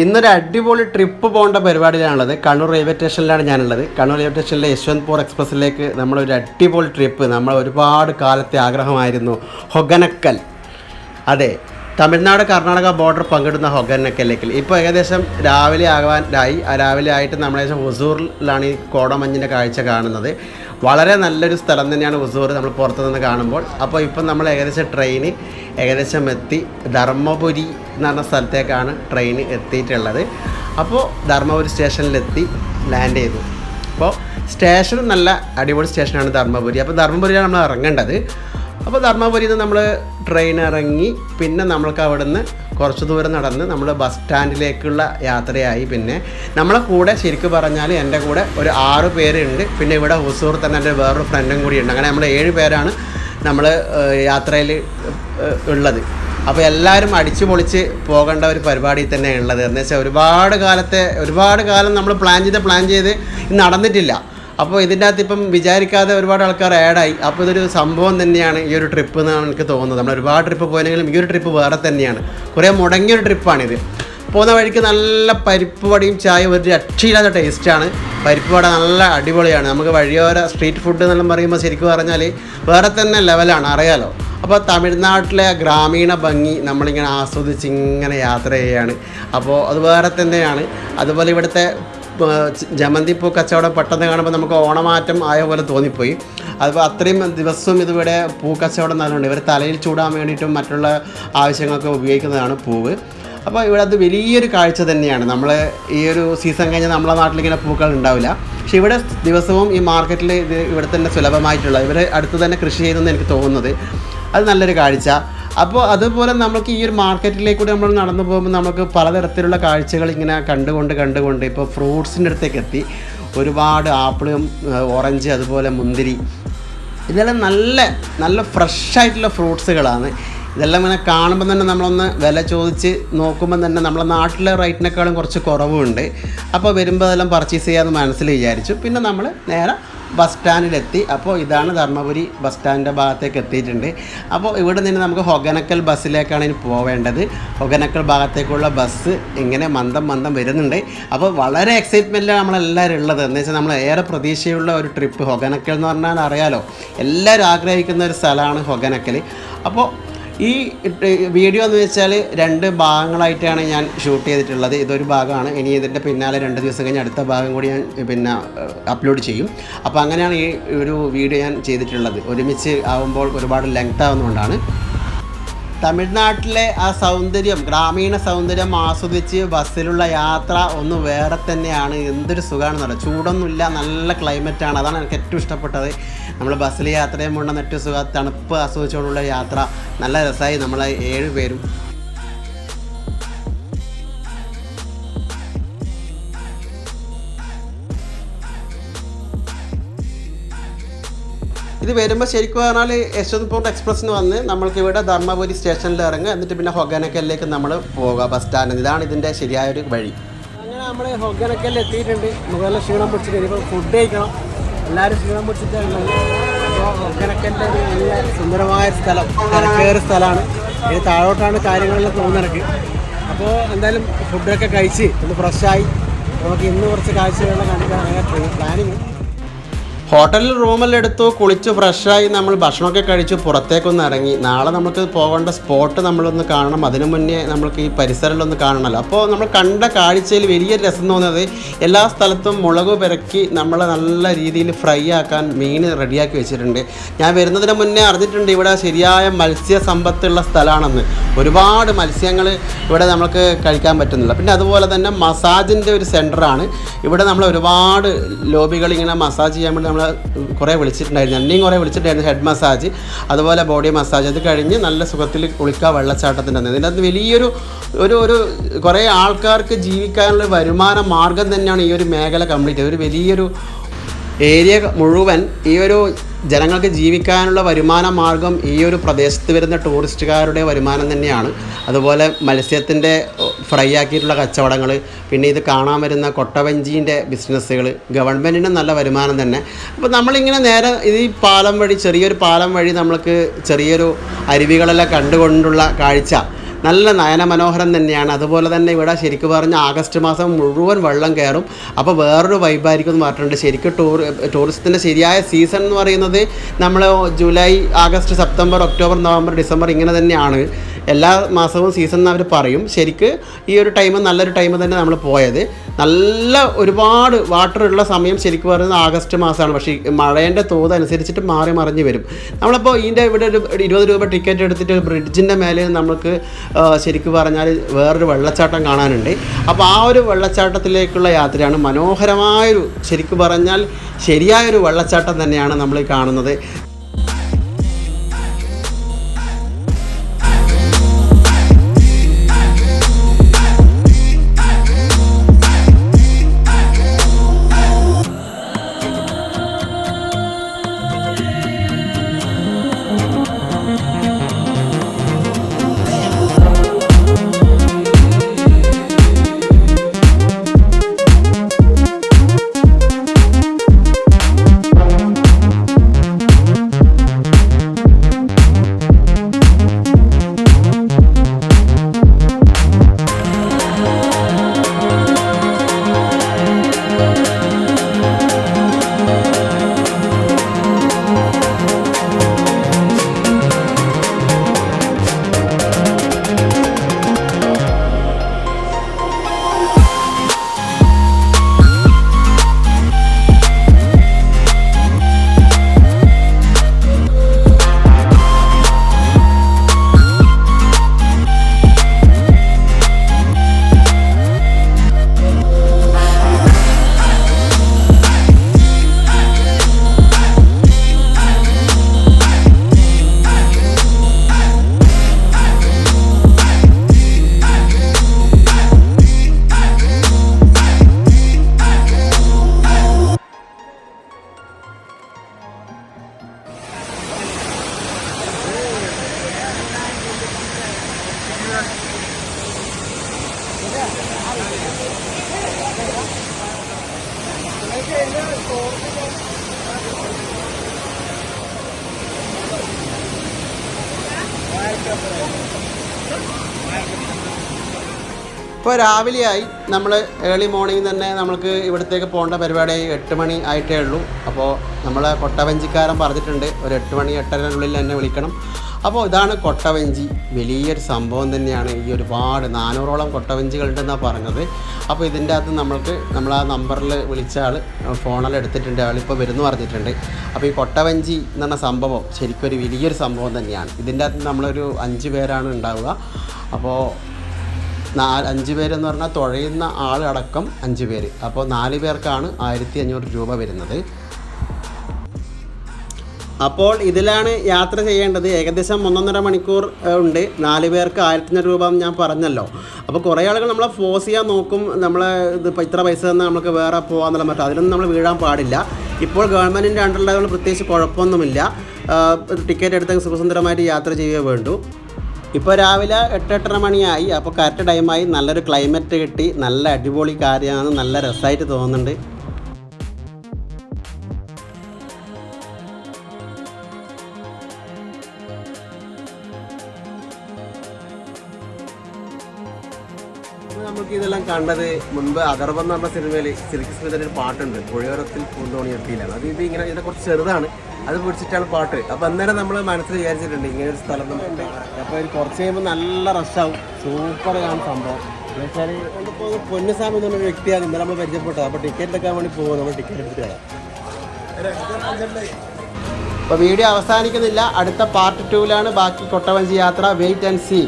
ഇന്നൊരു അടിപൊളി ട്രിപ്പ് പോകേണ്ട പരിപാടിയിലാണുള്ളത്. കണ്ണൂർ റെയിൽവേ സ്റ്റേഷനിലാണ് ഞാനുള്ളത്. കണ്ണൂർ റെയിൽവേ സ്റ്റേഷനിലെ യശ്വന്ത്പൂർ എക്സ്പ്രസ്സിലേക്ക് നമ്മളൊരു അടിപൊളി ട്രിപ്പ് നമ്മൾ ഒരുപാട് കാലത്തെ ആഗ്രഹമായിരുന്നു. ഹൊഗനക്കൽ. അതെ തമിഴ്നാട് കർണാടക ബോർഡർ പങ്കിടുന്ന ഹൊഗനക്കലിലേക്ക്. ഇപ്പോൾ ഏകദേശം രാവിലെ ആകാനായി ആ രാവിലെ ആയിട്ട് നമ്മൾ ഹുസൂറിലാണ് ഈ കോടമഞ്ഞിന്റെ കാഴ്ച കാണുന്നത്. വളരെ നല്ലൊരു സ്ഥലം തന്നെയാണ് ഹുസൂർ നമ്മൾ പുറത്തു നിന്ന് കാണുമ്പോൾ. അപ്പോൾ ഇപ്പം നമ്മൾ ഏകദേശം ട്രെയിന് ഏകദേശം എത്തി. ധർമ്മപുരി എന്ന് പറഞ്ഞ സ്ഥലത്തേക്കാണ് ട്രെയിൻ എത്തിയിട്ടുള്ളത്. അപ്പോൾ ധർമ്മപുരി സ്റ്റേഷനിലെത്തി ലാൻഡ് ചെയ്തു. അപ്പോൾ സ്റ്റേഷൻ നല്ല അടിപൊളി സ്റ്റേഷനാണ് ധർമ്മപുരി. അപ്പോൾ ധർമ്മപുരിയാണ് നമ്മൾ ഇറങ്ങേണ്ടത്. അപ്പോൾ ധർമ്മപുരിയിൽ നിന്ന് നമ്മൾ ട്രെയിൻ ഇറങ്ങി. പിന്നെ നമ്മൾക്ക് അവിടുന്ന് കുറച്ച് ദൂരം നടന്ന് നമ്മൾ ബസ് സ്റ്റാൻഡിലേക്കുള്ള യാത്രയായി. പിന്നെ നമ്മളെ കൂടെ ശരിക്കും പറഞ്ഞാൽ എന്റെ കൂടെ ഒരു ആറ് പേരുണ്ട്. പിന്നെ ഇവിടെ ഹുസൂർ തന്നെ എന്റെ വേറൊരു ഫ്രണ്ടും കൂടി ഉണ്ട്. അങ്ങനെ നമ്മൾ ഏഴ് പേരാണ് നമ്മൾ യാത്രയിൽ ഉള്ളത്. അപ്പോൾ എല്ലാവരും അടിച്ചു പൊളിച്ച് പോകേണ്ട ഒരു പരിപാടി തന്നെ ഉള്ളത്. എന്ന് വെച്ചാൽ ഒരുപാട് കാലത്തെ ഒരുപാട് കാലം നമ്മൾ പ്ലാൻ ചെയ്ത് പ്ലാൻ ചെയ്ത് നടന്നിട്ടില്ല. അപ്പോൾ ഇതിന്റെ അകത്ത് ഇപ്പം വിചാരിക്കാതെ ഒരുപാട് ആൾക്കാർ ആഡായി അപ്പോൾ ഇതൊരു സംഭവം തന്നെയാണ് ഈ ഒരു ട്രിപ്പ് എന്നാണ് എനിക്ക് തോന്നുന്നത്. നമ്മൾ ഒരുപാട് ട്രിപ്പ് പോയെങ്കിലും ഈ ഒരു ട്രിപ്പ് വേറെ തന്നെയാണ്. കുറേ മുടങ്ങിയൊരു ട്രിപ്പാണിത് പോകുന്ന വഴിക്ക് നല്ല പരിപ്പ് വടയും ചായ ഒരു രക്ഷയില്ലാത്ത ടേസ്റ്റാണ് പരിപ്പ് വട നല്ല അടിപൊളിയാണ്. നമുക്ക് വഴിയോര സ്ട്രീറ്റ് ഫുഡ് എന്നെല്ലാം പറയുമ്പോൾ ശരിക്കും പറഞ്ഞാൽ വേറെ തന്നെ ലെവലാണ് അറിയാലോ? അപ്പോൾ തമിഴ്നാട്ടിലെ ഗ്രാമീണ ഭംഗി നമ്മളിങ്ങനെ ആസ്വദിച്ച് ഇങ്ങനെ യാത്ര ചെയ്യുകയാണ് അപ്പോൾ അത് വേറെ തന്നെയാണ്. അതുപോലെ ഇവിടുത്തെ ജമന്തി പൂ കച്ചവടം പെട്ടെന്ന് കാണുമ്പോൾ നമുക്ക് ഓണമാറ്റം ആയ പോലെ തോന്നിപ്പോയി. അപ്പോൾ അത്രയും ദിവസവും ഇതിവിടെ പൂ കച്ചവടം നല്ലതുണ്ട് ഇവർ തലയിൽ ചൂടാൻ വേണ്ടിയിട്ടും മറ്റുള്ള ആവശ്യങ്ങൾക്ക് ഉപയോഗിക്കുന്നതാണ് പൂവ്. അപ്പോൾ ഇവിടെ അത് വലിയൊരു കാഴ്ച തന്നെയാണ്. നമ്മൾ ഈ ഒരു സീസൺ കഴിഞ്ഞാൽ നമ്മളെ നാട്ടിലിങ്ങനെ പൂക്കൾ ഉണ്ടാവില്ല. പക്ഷേ ഇവിടെ ദിവസവും ഈ മാർക്കറ്റിൽ ഇത് ഇവിടെ തന്നെ സുലഭമായിട്ടുള്ള ഇവർ അടുത്ത് തന്നെ കൃഷി ചെയ്യുന്നതെന്ന് എനിക്ക് തോന്നുന്നത്. അത് നല്ലൊരു കാഴ്ച. അപ്പോൾ അതുപോലെ നമുക്ക് ഈ ഒരു മാർക്കറ്റിലേക്ക് കൂടി നമ്മൾ നടന്നു പോകുമ്പോൾ നമുക്ക് പലതരത്തിലുള്ള കാഴ്ചകൾ ഇങ്ങനെ കണ്ടുകൊണ്ട് കണ്ടുകൊണ്ട് ഇപ്പോൾ ഫ്രൂട്ട്സിന്റെ അടുത്തേക്ക് എത്തി. ഒരുപാട് ആപ്പിളും ഓറഞ്ച് അതുപോലെ മുന്തിരി. ഇതെല്ലാം നല്ല നല്ല ഫ്രഷ് ആയിട്ടുള്ള ഫ്രൂട്ട്സുകളാണ്. ഇതെല്ലാം ഇങ്ങനെ കാണുമ്പോൾ തന്നെ നമ്മളൊന്ന് വില ചോദിച്ച് നോക്കുമ്പോൾ തന്നെ നമ്മളെ നാട്ടിലെ റേറ്റിനേക്കാളും കുറച്ച് കുറവുണ്ട്. അപ്പോൾ വരുമ്പോൾ അതെല്ലാം പർച്ചേസ് ചെയ്യാമെന്ന് മനസ്സിൽ വിചാരിച്ചു. പിന്നെ നമ്മൾ നേരെ ബസ് സ്റ്റാൻഡിലെത്തി. അപ്പോൾ ഇതാണ് ധർമ്മപുരി ബസ് സ്റ്റാൻഡിന്റെ ഭാഗത്തേക്ക് എത്തിയിട്ടുണ്ട്. അപ്പോൾ ഇവിടെ നിന്ന് നമുക്ക് ഹൊഗനക്കൽ ബസ്സിലേക്കാണ് ഇനി പോവേണ്ടത്. ഹൊഗനക്കൽ ഭാഗത്തേക്കുള്ള ബസ് ഇങ്ങനെ മന്ദം മന്ദം വരുന്നുണ്ട്. അപ്പോൾ വളരെ എക്സൈറ്റ്മെന്റിലാണ് നമ്മളെല്ലാവരും ഉള്ളത്. എന്ന് വെച്ചാൽ നമ്മൾ ഏറെ പ്രതീക്ഷയുള്ള ഒരു ട്രിപ്പ് ഹൊഗനക്കൽ എന്ന് പറഞ്ഞാൽ അറിയാലോ എല്ലാവരും ആഗ്രഹിക്കുന്ന ഒരു സ്ഥലമാണ് ഹൊഗനക്കൽ. അപ്പോൾ ഈ വീഡിയോ എന്ന് വെച്ചാൽ രണ്ട് ഭാഗങ്ങളായിട്ടാണ് ഞാൻ ഷൂട്ട് ചെയ്തിട്ടുള്ളത്. ഇതൊരു ഭാഗമാണ്. ഇനി ഇതിന്റെ പിന്നാലെ രണ്ട് ദിവസം കഴിഞ്ഞ് അടുത്ത ഭാഗം കൂടി ഞാൻ പിന്നെ അപ്ലോഡ് ചെയ്യും. അപ്പോൾ അങ്ങനെയാണ് ഈ ഒരു വീഡിയോ ഞാൻ ചെയ്തിട്ടുള്ളത്. ഒരുമിച്ച് ആവുമ്പോൾ ഒരുപാട് ലെങ്ത് ആവുന്നതുകൊണ്ടാണ്. തമിഴ്നാട്ടിലെ ആ സൗന്ദര്യം ഗ്രാമീണ സൗന്ദര്യം ആസ്വദിച്ച് ബസ്സിലുള്ള യാത്ര ഒന്ന് വേറെ തന്നെയാണ്. എന്തൊരു സുഖമാണെന്ന് പറയാം ചൂടൊന്നുമില്ല നല്ല ക്ലൈമറ്റാണ് അതാണ് എനിക്ക് ഏറ്റവും ഇഷ്ടപ്പെട്ടത്. നമ്മൾ ബസ്സിൽ യാത്ര ചെയ്യുമ്പോൾ ഏറ്റവും സുഖം തണുപ്പ് ആസ്വദിച്ചുകൊണ്ടുള്ള യാത്ര. നല്ല രസമായി നമ്മൾ ഏഴ് പേരും. ഇത് വരുമ്പോൾ ശരിക്കും പറഞ്ഞാൽ യശ്വന്ത്പൂർ എക്സ്പ്രസ്സിന് വന്ന് നമ്മൾക്ക് ഇവിടെ ധർമ്മപുരി സ്റ്റേഷനിൽ ഇറങ്ങുക. എന്നിട്ട് പിന്നെ ഹൊഗനക്കലിലേക്ക് നമ്മൾ പോകുക ബസ് സ്റ്റാൻഡിൽ ഇതാണ് ഇതിന്റെ ശരിയായൊരു വഴി. അങ്ങനെ നമ്മൾ ഹൊഗനക്കലിൽ എത്തിയിട്ടുണ്ട്. മുകളിൽ ക്ഷീണം പിടിച്ചിട്ട് ഇപ്പോൾ ഫുഡ് കഴിക്കണം. എല്ലാവരും ക്ഷീണം പിടിച്ചിട്ടാണ് അപ്പോൾ ഒരു സുന്ദരമായ സ്ഥലം തിരക്കേറിയ സ്ഥലമാണ്. ഇത് താഴോട്ടാണ് കാര്യങ്ങളെല്ലാം തോന്നിറക്ക് അപ്പോൾ എന്തായാലും ഫുഡൊക്കെ കഴിച്ച് ഒന്ന് ഫ്രഷായി നമുക്ക് ഇന്ന് കുറച്ച് കാഴ്ചകളെല്ലാം കണ്ടിട്ടാണ് പ്ലാനിങ് ഹോട്ടലിൽ റൂമെല്ലാം എടുത്തു കുളിച്ച് ഫ്രഷായി നമ്മൾ ഭക്ഷണമൊക്കെ കഴിച്ച് പുറത്തേക്കൊന്ന് ഇറങ്ങി. നാളെ നമുക്ക് പോകേണ്ട സ്പോട്ട് നമ്മളൊന്ന് കാണണം. അതിനു മുന്നേ നമ്മൾക്ക് ഈ പരിസരമൊന്ന് കാണണമല്ലോ. അപ്പോൾ നമ്മൾ കണ്ട കാഴ്ചയിൽ വലിയ രസം തോന്നുന്നത് എല്ലാ സ്ഥലത്തും മുളക് പെരക്കി നമ്മൾ നല്ല രീതിയിൽ ഫ്രൈ ആക്കാൻ മീൻ റെഡിയാക്കി വെച്ചിട്ടുണ്ട്. ഞാൻ വരുന്നതിന് മുന്നേ അറിഞ്ഞിട്ടുണ്ട് ഇവിടെ ശരിയായ മത്സ്യ സമ്പത്തുള്ള സ്ഥലമാണെന്ന്. ഒരുപാട് മത്സ്യങ്ങൾ ഇവിടെ നമുക്ക് കഴിക്കാൻ പറ്റുന്നില്ല പിന്നെ അതുപോലെ തന്നെ മസാജിന്റെ ഒരു സെന്ററാണ് ഇവിടെ നമ്മൾ ഒരുപാട് ലോബികൾ ഇങ്ങനെ മസാജ് ചെയ്യാൻ വേണ്ടി നമ്മൾ കുറേ വിളിച്ചിട്ടുണ്ടായിരുന്നു. എന്നെയും കുറേ വിളിച്ചിട്ടുണ്ടായിരുന്നു ഹെഡ് മസാജ് അതുപോലെ ബോഡി മസാജ് അത് കഴിഞ്ഞ് നല്ല സുഖത്തിൽ കുളിക്കുക വെള്ളച്ചാട്ടത്തിന്റെ അന്ന്. ഇതിനകത്ത് വലിയൊരു ഒരു ഒരു കുറേ ആൾക്കാർക്ക് ജീവിക്കാനുള്ള വരുമാന മാർഗം തന്നെയാണ് ഈ ഒരു മേഖല കംപ്ലീറ്റ് ഒരു വലിയൊരു ഏരിയ മുഴുവൻ ഈ ഒരു ജനങ്ങൾക്ക് ജീവിക്കാനുള്ള വരുമാന മാർഗം ഈ ഒരു പ്രദേശത്ത് വരുന്ന ടൂറിസ്റ്റുകാരുടെ വരുമാനം തന്നെയാണ്. അതുപോലെ മത്സ്യത്തിന്റെ ഫ്രൈ ആക്കിയിട്ടുള്ള കച്ചവടങ്ങൾ പിന്നെ ഇത് കാണാൻ വരുന്ന കൊട്ടവഞ്ചീന്റെ ബിസിനസ്സുകൾ ഗവൺമെന്റിന് നല്ല വരുമാനം തന്നെ. അപ്പോൾ നമ്മളിങ്ങനെ നേരെ ഈ പാലം വഴി ചെറിയൊരു പാലം വഴി നമ്മൾക്ക് ചെറിയൊരു അരുവികളെല്ലാം കണ്ടുകൊണ്ടുള്ള കാഴ്ച. നല്ല നയനമനോഹരം തന്നെയാണ്. അതുപോലെ തന്നെ ഇവിടെ ശരിക്കും പറഞ്ഞാൽ ആഗസ്റ്റ് മാസം മുഴുവൻ വെള്ളം കയറും. അപ്പോൾ വേറൊരു വൈബായിരിക്കും എന്ന് പറഞ്ഞിട്ടുണ്ട് ശരിക്കും ടൂർ ടൂറിസത്തിന്റെ ശരിയായ സീസൺ എന്ന് പറയുന്നത് നമ്മൾ July August September October November December ഇങ്ങനെ തന്നെയാണ്. എല്ലാ മാസവും സീസൺ എന്ന് അവർ പറയും. ശരിക്ക് ഈ ഒരു ടൈം നല്ലൊരു ടൈം തന്നെ നമ്മൾ പോയത്. നല്ല ഒരുപാട് വാട്ടർ ഉള്ള സമയം ശരിക്കും പറയുന്നത് ആഗസ്റ്റ് മാസമാണ് പക്ഷേ മഴേന്റെ തോത് അനുസരിച്ചിട്ട് മാറി മറിഞ്ഞ് വരും. നമ്മളിപ്പോൾ ഇതിന്റെ ഇവിടെ ഒരു ഇരുപത് രൂപ ടിക്കറ്റ് എടുത്തിട്ട് ബ്രിഡ്ജിന്റെ മേലെ നമുക്ക് ശരിക്കും പറഞ്ഞാൽ വേറൊരു വെള്ളച്ചാട്ടം കാണാനുണ്ട്. അപ്പോൾ ആ ഒരു വെള്ളച്ചാട്ടത്തിലേക്കുള്ള യാത്രയാണ് മനോഹരമായൊരു ശരിക്കും പറഞ്ഞാൽ ശരിയായൊരു വെള്ളച്ചാട്ടം തന്നെയാണ് നമ്മൾ കാണുന്നത്. ഇപ്പോൾ രാവിലെയായി. നമ്മൾ ഏർലി മോർണിംഗ് തന്നെ നമ്മൾക്ക് ഇവിടത്തേക്ക് പോകേണ്ട പരിപാടി എട്ട് മണി ആയിട്ടേ ഉള്ളൂ. അപ്പോൾ നമ്മൾ കൊട്ടവഞ്ചിക്കാരൻ പറഞ്ഞിട്ടുണ്ട് ഒരു എട്ട് മണി എട്ടരനുള്ളിൽ എന്നെ വിളിക്കണം. അപ്പോൾ ഇതാണ് കൊട്ടവഞ്ചി. വലിയൊരു സംഭവം തന്നെയാണ് ഈ ഒരുപാട് നാനൂറോളം കൊട്ടവഞ്ചികൾ ഉണ്ടെന്നാണ് പറഞ്ഞത്. അപ്പോൾ ഇതിന്റെ അകത്ത് നമ്മൾക്ക് നമ്മൾ ആ നമ്പറിൽ വിളിച്ച ആൾ ഫോണെല്ലാം എടുത്തിട്ടുണ്ട്. ആളിപ്പോൾ വരുന്നു പറഞ്ഞിട്ടുണ്ട്. അപ്പോൾ ഈ കൊട്ടവഞ്ചി എന്ന് പറഞ്ഞ സംഭവം ശരിക്കും ഒരു വലിയൊരു സംഭവം തന്നെയാണ്. ഇതിന്റെ അകത്ത് നമ്മളൊരു അഞ്ച് പേരാണ് ഉണ്ടാവുക. അപ്പോൾ നാല് അഞ്ച് പേരെന്ന് പറഞ്ഞാൽ തുഴയുന്ന ആളടക്കം അഞ്ച് പേര്. അപ്പോൾ നാല് പേർക്കാണ് ആയിരത്തി അഞ്ഞൂറ് രൂപ വരുന്നത്. അപ്പോൾ ഇതിലാണ് യാത്ര ചെയ്യേണ്ടത്. ഏകദേശം ഒന്നൊന്നര മണിക്കൂർ ഉണ്ട്. നാല് പേർക്ക് ആയിരത്തി അഞ്ഞൂറ് രൂപ ഞാൻ പറഞ്ഞല്ലോ. അപ്പോൾ കുറേ ആളുകൾ നമ്മളെ ഫോഴ്സ് ചെയ്യാൻ നോക്കും. നമ്മളെ ഇത് ഇത്ര പൈസ തന്നാൽ നമുക്ക് വേറെ പോകാമെന്നുള്ള മറ്റും അതിലൊന്നും നമ്മൾ വീഴാൻ പാടില്ല. ഇപ്പോൾ ഗവൺമെന്റിന്റെ അണ്ടറിലായതുകൊണ്ട് പ്രത്യേകിച്ച് കുഴപ്പമൊന്നുമില്ല. ടിക്കറ്റ് എടുത്ത് സുഖസുന്ദരമായിട്ട് യാത്ര ചെയ്യുകയേ വേണ്ടു. ഇപ്പോൾ രാവിലെ എട്ട് എട്ടര മണിയായി അപ്പോൾ കറക്റ്റ് ടൈമായി നല്ലൊരു ക്ലൈമറ്റ് കിട്ടി. നല്ല അടിപൊളി കാര്യമാണ്. നല്ല രസമായിട്ട് തോന്നുന്നുണ്ട്. നമുക്ക് ഇതെല്ലാം കണ്ടത് മുൻപ് അഥർവം എന്ന് പറഞ്ഞ സിനിമയിൽ സിൽക്ക് സ്മിതയുടെ ഒരു പാട്ടുണ്ട്. പുഴയോരത്തിൽ പൂന്തോണി എത്തിയില്ലാണ് അത് ഇത് ഇങ്ങനെ ഇതിനെ കുറച്ച് ചെറുതാണ്. അത് പിടിച്ചിട്ടാണ് പാട്ട്. അപ്പോൾ അന്നേരം നമ്മൾ മനസ്സിൽ വിചാരിച്ചിട്ടുണ്ട് ഇങ്ങനെ ഒരു സ്ഥലം നമുക്ക് അപ്പോൾ ഇത് കുറച്ച് കഴിയുമ്പോൾ നല്ല റഷാവും സൂപ്പർ ആണ് സംഭവം. എന്ന് വെച്ചാൽ നമ്മളിപ്പോൾ പൊന്നുസ്വാമി എന്ന് പറഞ്ഞൊരു വ്യക്തിയാണ് ഇന്നലെ നമ്മൾ പരിചയപ്പെട്ടത്. അപ്പോൾ ടിക്കറ്റ് എടുക്കാൻ വേണ്ടി പോകും നമ്മൾ ടിക്കറ്റ് എടുത്തിട്ടാണ് അപ്പോൾ വീഡിയോ അവസാനിക്കുന്നില്ല. അടുത്ത പാർട്ട് ടൂവിലാണ് ബാക്കി കൊട്ടവഞ്ചി യാത്ര. Wait and see